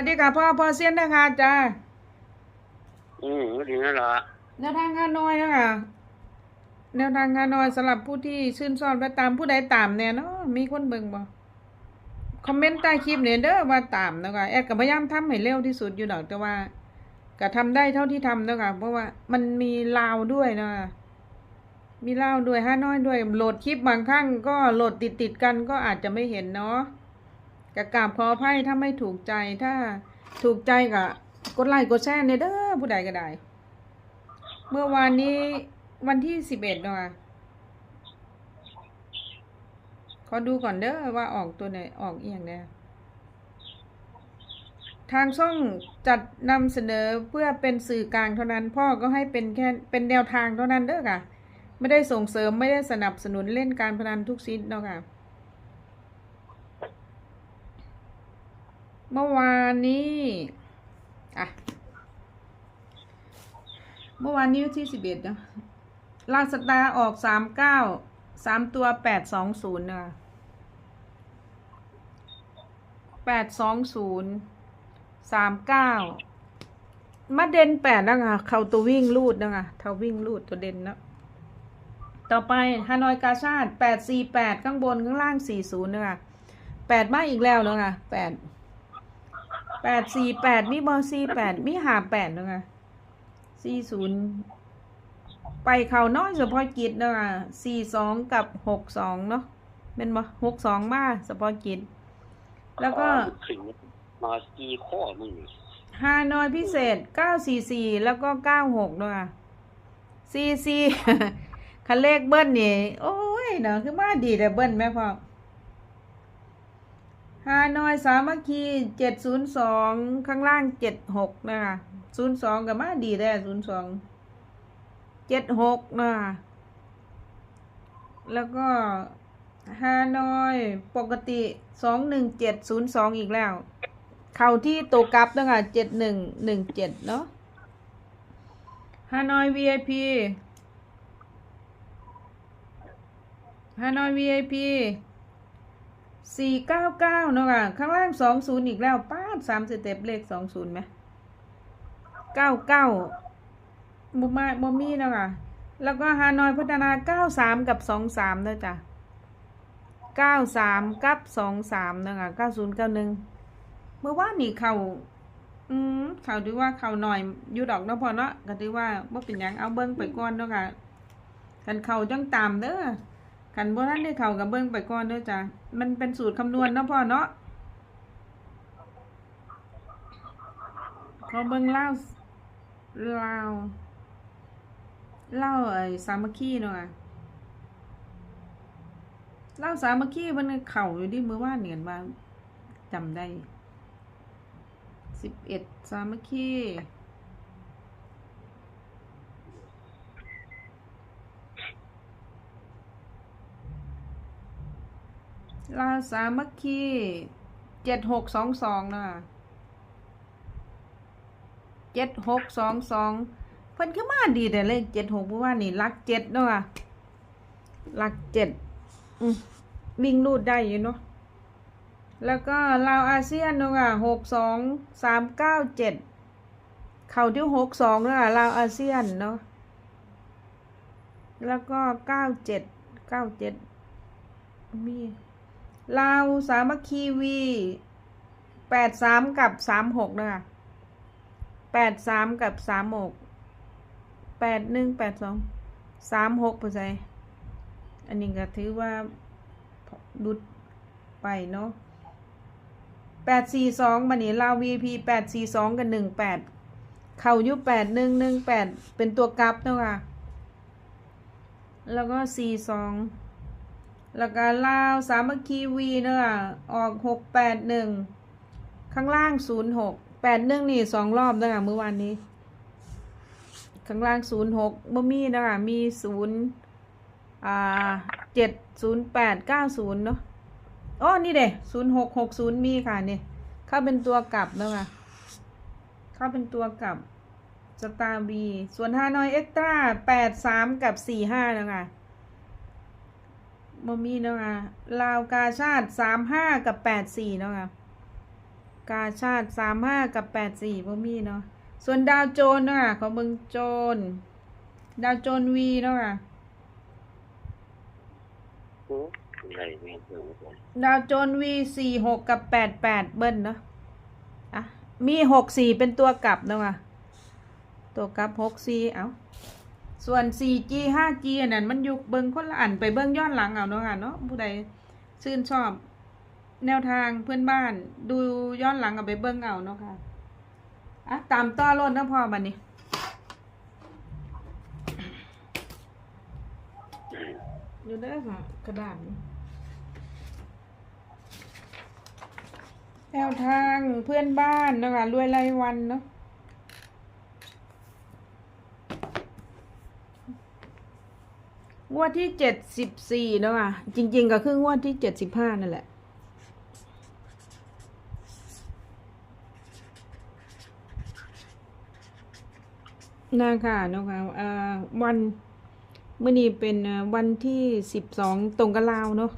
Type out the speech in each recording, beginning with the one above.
วัสดีค่ะพ่อพ่อเซียนนะคะจ้าอืมก็ดีนั่นละแนวทางงานน้อยนะคะแนวทางงานน้อยสำหรับผู้ที่ชื่นชอบและตามผู้ใดตามเนี่ยเนาะมีคนเบิ่งบ่คอมเมนต์ใต้คลิปเนี่ยเด้อว่าตามนะคะแอดก็พยายามทำให้เร็วที่สุดอยู่ดอกแต่ว่าก็ทำได้เท่าที่ทำนะคะเพราะว่ามันมีลาวด้วยนะคะมีลาวด้วยห้าน้อยด้วยโหลดคลิปบางครั้งก็โหลดติดติดๆกันก็อาจจะไม่เห็นเนาะ กะกราบขออภัยถ้าไม่ถูกใจถ้าถูกใจก็กดไลค์กดแชร์เนี่ยเด้อผู้ใดก็ได้ เมื่อวานนี้วันที่สิบเอ็ดเนาะขอดูก่อนเด้อว่าออกตัวไหนออกเอียงเนี่ยทางช่องจัดนำเสนอเพื่อเป็นสื่อกลางเท่านั้น พ่อก็ให้เป็นแค่เป็นแนวทางเท่านั้นเด้อค่ะ ไม่ได้ส่งเสริมไม่ได้สนับสนุนเล่นการพนันทุกชนิดเนาะค่ะ เมื่อวานนี้อะเมื่อวานนี้วันที่สิบเอ็ดนะลาสตาออกสามเก้าสามตัวแปดสองศูนย์นะแปดสองศูนย์สามเก้ามาเด่นแปดนะคะเขาตัววิ่งลูดนะคะเท่าวิ่งลูดตัวเด่นนะต่อไปฮานอยกาชาดแปดสี่แปดข้างบนข้างล่างสี่ศูนย์นะคะแปดมาอีกแล้วนะคะแปด แปดสี่แปดมีบอสี่แปดมีหาแปดนะคะสี่ศูนย์ไปเขาน้อยเฉพาะกิจเนาะสี่สองกับหกสองเนาะเป็นบ่หกสองมาเฉพาะกิจ แล้วก็ถึงมาซีข้อมึงฮานอยพิเศษเก้าสี่สี่แล้วก็เก้าหกเนาะสี่สี่คันเลขเบิ้ลนี่ โอ้ยเนาะคือมาดีแต่เบิ้ลแม่พ่อ ฮานอยสามัคคีเจ็ดศูนย์สองข้างล่างเจ็ดหกนะคะศูนย์สองกับมาดีได้ศูนย์สองเจ็ดหกนะคะแล้วก็ฮานอยปกติสองหนึ่งเจ็ดศูนย์สองอีกแล้ว เข้าที่ตัวกลับนะคะเจ็ดหนึ่งหนึ่งเจ็ดเนาะฮานอย VIP ฮานอย VIP สี่เก้าเก้าเนาะค่ะ ข้างล่างสองศูนย์อีกแล้วป้าดสามสเต็ปเลขสองศูนย์ไหมเก้าเก้าบ่มาบ่มีเนาะค่ะ แล้วก็ฮานอยพัฒนาเก้าสามกับสองสามเนาะจ้ะเก้าสามกับสองสามเนาะค่ะเก้าศูนย์เก้าหนึ่งเมื่อวานนี่เขาอืมเขาถือว่าเขาหน่อยอยู่ดอกเนาะพอเนาะก็ถือว่าบ่เป็นหยังเอาเบิ้งไปก่อนเนาะค่ะคันเขาจังตามเด้อ คันโบ่ทันได้เข่ากับเบิ้งไปก่อนเด้อจ้ะมันเป็นสูตรคำนวณเนาะพ่อเนาะขอเบิ้งเล่าวลาเล่าไอ้สามัคคีเนาะเล่าสามัคคีมันเข่าอยู่ดิเมื่อวานเนี่ยว่าจำได้สิบเอ็ดสามัคคี ลาสามัคคีเจ็ดหกสองสองนะเจ็ดหกสองสองเพิ่นคือมาดีแต่เลขเจ็ดหกเพราะว่านี่ลักเจ็ดเนาะลักเจ็ดวิ่งรูดได้อยู่เนาะแล้วก็ลาวอาเซียนเนาะหกสองสามเก้าเจ็ดเข่าที่หกสองเนาะค่ะลาวอาเซียนเนาะแล้วก็เก้าเจ็ดเก้าเจ็ดมี ลาวสามัคคีวีแปดสามกับสามหกนะคะแปดสามกับสามหกแปดหนึ่งแปดสองสามหกเปอร์เซ็นอันนี้ก็ถือว่าดุดไปเนาะแปดสี่สองมันนี่ลาว VP แปดสี่สองกับหนึ่งแปดเข่ายุแปดหนึ่งหนึ่งแปดเป็นตัวกลับเนาะค่ะแล้วก็สี่สอง แล้วก็ลาวสามัคคีวีเนาะค่ะออกหกแปดหนึ่งข้างล่างศูนย์หกแปดหนึ่งนี่สองรอบเนาะค่ะเมื่อวานนี้ ข้างล่างศูนย์หกบ่มีเนาะค่ะมีศูนย์อ่าเจ็ดศูนย์แปดเก้าศูนย์เนาะอ๋อนี่เด้ศูนย์หกหกศูนย์มีค่ะนี่เข้าเป็นตัวกลับแล้วค่ะเข้าเป็นตัวกลับสตาร์บีส่วนฮานอยเอ็กตร้าแปดสามกับสี่ห้าแล้วค่ะ มมีแล้วค่ะลาวกาชาติสามห้ากับแปดสี่แล้วค่ะกาชาติสามห้ากับแปดสี่บ่มีเนาะส่วนดาวโจนส์เนาะค่ะของเมืองโจน ดาวโจนวีเนาะค่ะโอ้อะไรแม่งเพิ่งไปดาวโจนวีสี่หกกับแปดแปดเบิ้ลเนาะอะมีหกสี่เป็นตัวกลับเนาะค่ะตัวกลับหกสี่เอา ส่วน 4G 5G อันนั้นมันอยู่เบิ้งคนละอันไปเบิ้งย้อนหลังเอาเนาะค่ะเนาะผู้ใดชื่นชอบแนวทางเพื่อนบ้าน ดูย้อนหลังเอาไปเบิ้งเอาเนาะค่ะอะตามต่อรถนะพ่อบัดนี้อยู่ได้อค่ะกระดาษแนวทางเพื่อนบ้านเนาะคะรวยรายวันเนาะ งวดที่เจ็ดสิบสี่เนาะค่ะ จริง ๆ ก็คืองวดที่เจ็ดสิบห้านั่นแหละนาค่ะเนาะคะอ่าวันเมื่อนี้เป็นวันที่สิบสองตรงกับลาวเนาะ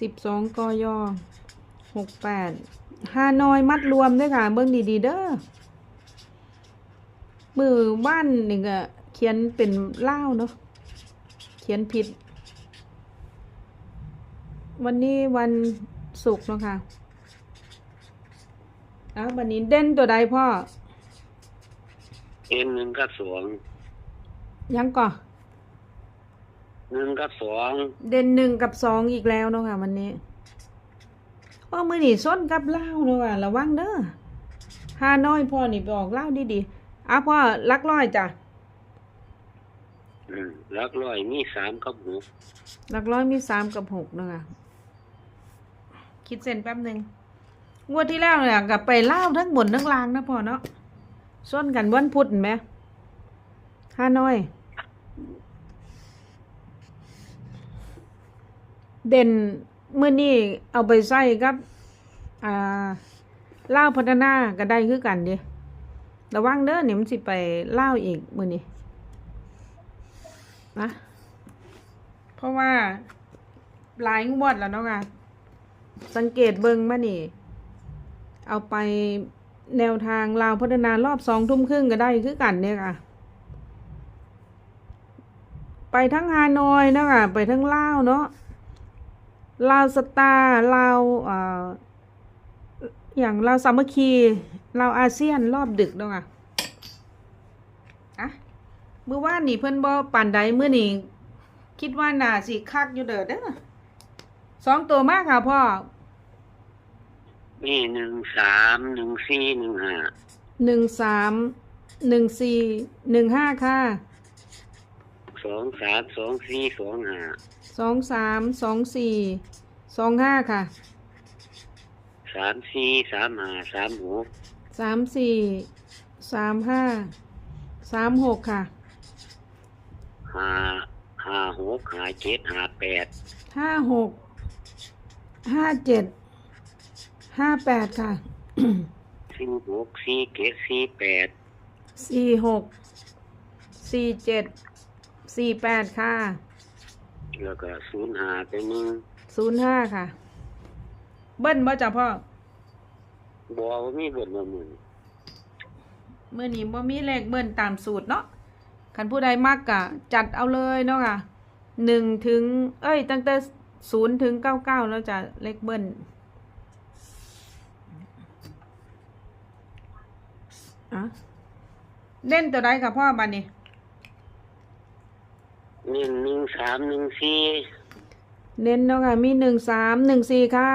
สิบสองกยหกแปดฮานอยมัดรวมด้วยค่ะ เบิ่งดี ๆ เด้อมือบ้านหนี่ก็เขียนเป็นลาวเนาะ ขียนผิด วันนี้วันศุกร์เนาะค่ะอ้าววันนี้เด่นตัวใดพ่อ เอ็นหนึ่งกับสองยังก่อหนึ่งกับสองเด่นหนึ่งกับสองอีกแล้วเนาะค่ะ วันนี้พ่อมือนี่ส้นกับเล่าวเนาะค่ะระวังเด้อฮาน้อยพ่อนี่ไปออกเล่าวดีๆอะพ่อลักร้อยจ้ะ อืมหลักร้อยมีสามกับหกลักร้อยมีสามกับหกเนาะค่ะคิดเส้นแป๊บหนึ่งงวดที่แล้วเนี่ยกับไปเล่าทั้งบนทั้งล่างนะพ่อเนาะส้นกันวันพุธไหมฮานอย เด่นมื่อนี้เอาไปใส่กับอ่าเล่าพัฒนาก็ได้คือกันดิระวังเด้อเนี่ยมันสิไปเล่าอีกมื่อนี้ นะ เพราะว่าหลายงวดแล้วเนาะค่ะ สังเกตเบิงมานี่ เอาไปแนวทางลาวพัฒนารอบสองทุ่มครึ่งก็ได้คือกันเนี่ยค่ะ ไปทั้งฮานอยเนาะค่ะ ไปทั้งลาวเนาะลาวสตาร์ลาวอ่ออย่างลาวสามัคคีลาวอาเซียนรอบดึกเนาะค่ะ เมื่อวานนี่เพิ่นบ่ปานใดเมื่อนี่คิดว่าน่าสิคักอยู่เด้อเด้อสองตัวมากค่ะพ่อมีหนึ่งสามหนึ่งสี่หนึ่งห้าหนึ่งสามหนึ่งสี่หนึ่งห้าค่ะสองสามสองสี่สองห้าสองสามสองสี่สองห้าค่ะสามสี่สามห้าสามหกสามสี่สามห้าสามหกค่ะ ห้าห้าหกห้าเจ็ดห้าแปดห้าหกห้าเจ็ดห้าแปดค่ะ สี่หกสี่เจ็ดสี่แปดสี่หกสี่เจ็ดสี่แปดค่ะแล้วก็ศูนย์ห้าไปหนึ่งศูนย์ห้าค่ะ เบิ้ลบ่จ้ะพ่อ บัวามีเบิดมาหมื่นเมื่อนี้บ่มีเลขเบิ้ลตามสูตรเนาะ คันผู้ใดมักกะจัดเอาเลยเนาะค่ะหนึ่งถึง เอ้ย ตั้งแต่ศูนย์ถึงเก้าเก้าแล้วจะเลขเบิ้ลอะเล่นตัวใดกับพ่อบันนี้หนึ่งหนึ่งสามหนึ่งสี่เน้นเนาะค่ะ มีหนึ่งสามหนึ่งสี่ค่ะ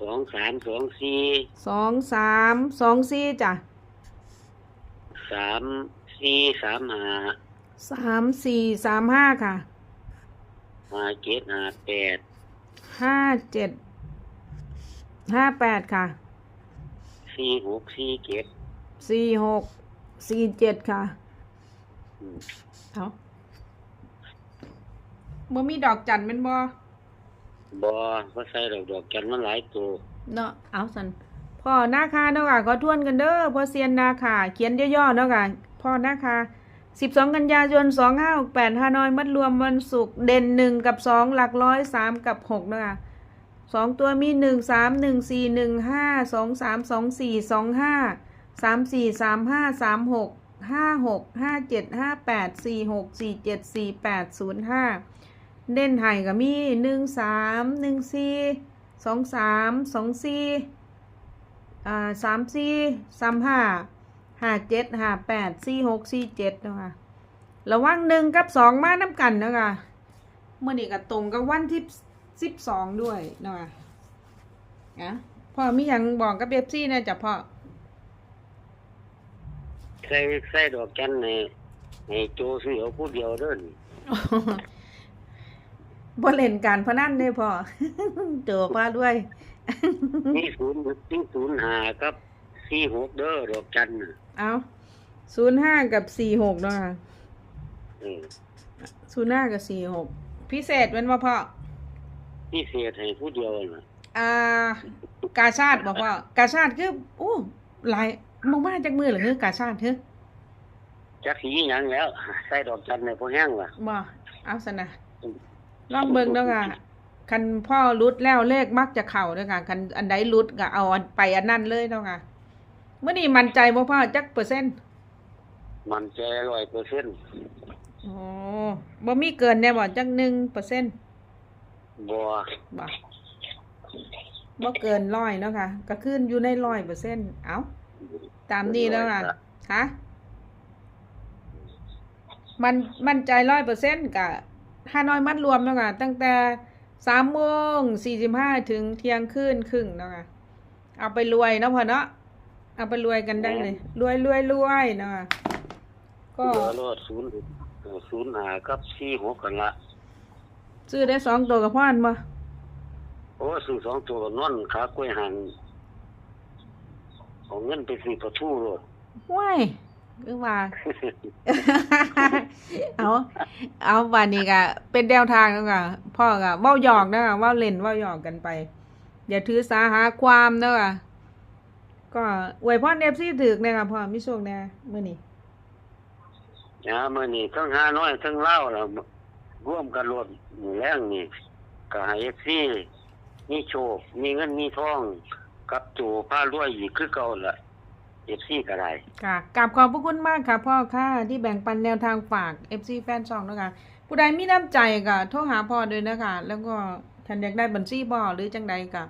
สองสามสองสี่สองสามสองสี่จ้ะสาม สี่สามห้าสามสี่สามห้าค่ะห้าเจ็ดห้าแปดห้าเจ็ดห้าแปดค่ะสี่หกสี่เจ็ดสี่หกสี่เจ็ดค่ะอืมเอาบ่มีดอกจันเป็นบ่บอก็ใส่ดอกดอกจันทร์มันหลายตัวเนาะเอาสันพ่อนาคาเนาะค่ะขอทวนกันเด้อพ่อเซียนนาคาเขียนย่อๆเนาะค่ะ พอนาคาสิบสองกันยายนสองห้าแปดฮานอยมัดรวมวันศุกร์เด่นหนึ่งกับสองหลักร้อยสามกับหกนะคะสองตัวมีหนึ่งสามหนึ่งสี่หนึ่งห้าสองสามสองสี่สองห้าสามสี่สามห้าสามหกห้าหกห้าเจ็ดห้าแปดสี่หกสี่เจ็ดสี่แปดศูนย์ห้าเด่นไห่ก็มีหนึ่งสามหนึ่งสี่สองสามสองสี่อ่าสามสี่สามห้า ห้าเจ็ดห้าแปดสี่หกสี่เจ็ดนะคะระวังหนึ่งกับสองมาน้ำกันนะคะเมื่อนี้ก็ตรงกับวันที่สิบสองด้วยนะคะนะพ่อมีอย่างบอกกับเบบซี่นะจ๊ะพ่อใส่ใส่ดอกจันในในโจซื้อเอาผู้เดียวเด้อนี่บ่เล่นการพนันได้พอเจอพ่อด้วยมีศูนย์มีศูนย์หากับสี่หกเด้อดอกจันน่ะ เอาศูนย์ห้ากับสี่หกเนาะค่ะเออศูนย์ห้ากับสี่หกพิเศษเป็นว่าพ่อพิเศษให้ผู้เดียวน่ะอ่ากาชาติบอกว่ากาชาติคือโอ้หลายมากๆจากมือเหรือคือกาชาติเฮ้จักสีหยังแล้ว ใส่ดอกจันในพอแห้งล่ะบ่เอาสนะลองเบิ่งเด้อค่ะคันพ่อรุดแล้วเลขมักจะเข้าเด้อค่ะคันอันใดรุดก็เอาอันไปอันนั้นเลยเด้อค่ะ เมื่อนี้มั่นใจบ่พ่อจักเปอร์เซ็นต์มันใจร้อยเปอร์เซ็นต์โอ้บ่มีเกินแน่บ่จักหนึ่งเปอร์เซ็นต์บัวบ่บ่เกินร้อยเนาะค่ะ ก็ขึ้นอยู่ในร้อยเปอร์เซ็นต์เอาตามนี้แล้วค่ะฮะมันมั่นใจร้อยเปอร์เซ็นต์กะห้าน้อยมัดรวมเนาะค่ะตั้งแต่สามโมงสี่สิบห้าถึงเที่ยงคืนครึ่งเนาะค่ะเอาไปรวยเนาะพ่อเนาะ เอาไปรวยกันได้เลย รวยรวยรวยเนาะค่ะก็เหลือรอดศูนย์เออศูนย์หากับสี่หกกันละซื้อได้สองตัวกับพ่อนบ่โอ้ซื้อสองตัวนอนขากล้วยหันเอาเงินไปซื้อปลาทูโลดว้ายคือว่า เอา เอาวันนี้ก็เป็นแนวทางแล้วก็พ่อก็เว้าหยอกนะเว้าเล่นเว้าหยอกกันไป อย่าถือสาหาความเด้อ ก็อวยพรเอฟซีถึกเนี่ยค่ะพ่อมิโชคแน่มื้อนี้นะมื่อนี้ทั้งห้าน้อยทั้งเล่าวแล้วร่วมกันรวมหมู่แรงนี่ก็ให้เอฟซีมีโชค มีเงินมีทอง กับจู่ผ้ารวยอีกคือเก่าละเอฟซีก็ได้ค่ะกราบขอบพระคุณมากค่ะ พ่อค่ะที่แบ่งปันแนวทางฝาก FC แฟนช่องนะคะผู้ใดมีน้ำใจก็โทรหาพ่อด้วยนะคะ แล้วก็ท่านอยากได้บัญชีพ่อหรือจังใดก็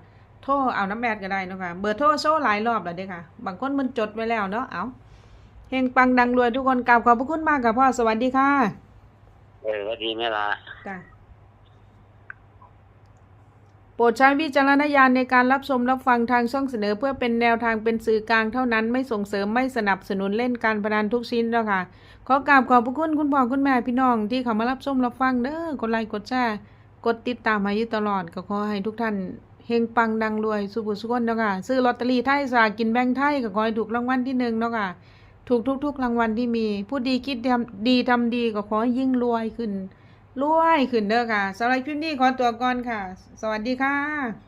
โทรเอาน้ำแมดก็ได้เนาะคะเบอร์โทรโซ่หลายรอบแล้วเด้อค่ะ บางคนมันจดไว้แล้วเนาะเอาเฮงปังดังรวยทุกคนกราบขอบพระคุณมากค่ะพ่อสวัสดีค่ะเออว่าดีไหมล่ะจ้ะโปรดใช้วิจารณญาณในการรับชมรับฟังทางช่องเสนอ เพื่อเป็นแนวทางเป็นสื่อกลางเท่านั้นไม่ส่งเสริมไม่สนับสนุนเล่นการพนันทุกชิ้นแล้วค่ะขอกราบขอบพระคุณคุณพ่อคุณแม่พี่น้องที่เข้ามารับชมรับฟังเด้อกดไลค์กดแชร์กดติดตามมาอยู่ตลอดก็ขอให้ทุกท่าน เฮงปังดังรวยสุขสุกนเนาะค่ะซื้อลอตเตอรี่ไทยสากินแบงไทยก็ขอให้ถูกรางวัลที่หนึ่งเนาะค่ะถูกทุกๆรางวัลที่มีผู้ดีคิดทำดีทำดีก็ขอให้ยิ่งรวยขึ้นรวยขึ้นเด้อค่ะสำหรับคลิปนี้ขอตัวก่อนค่ะ สวัสดีค่ะ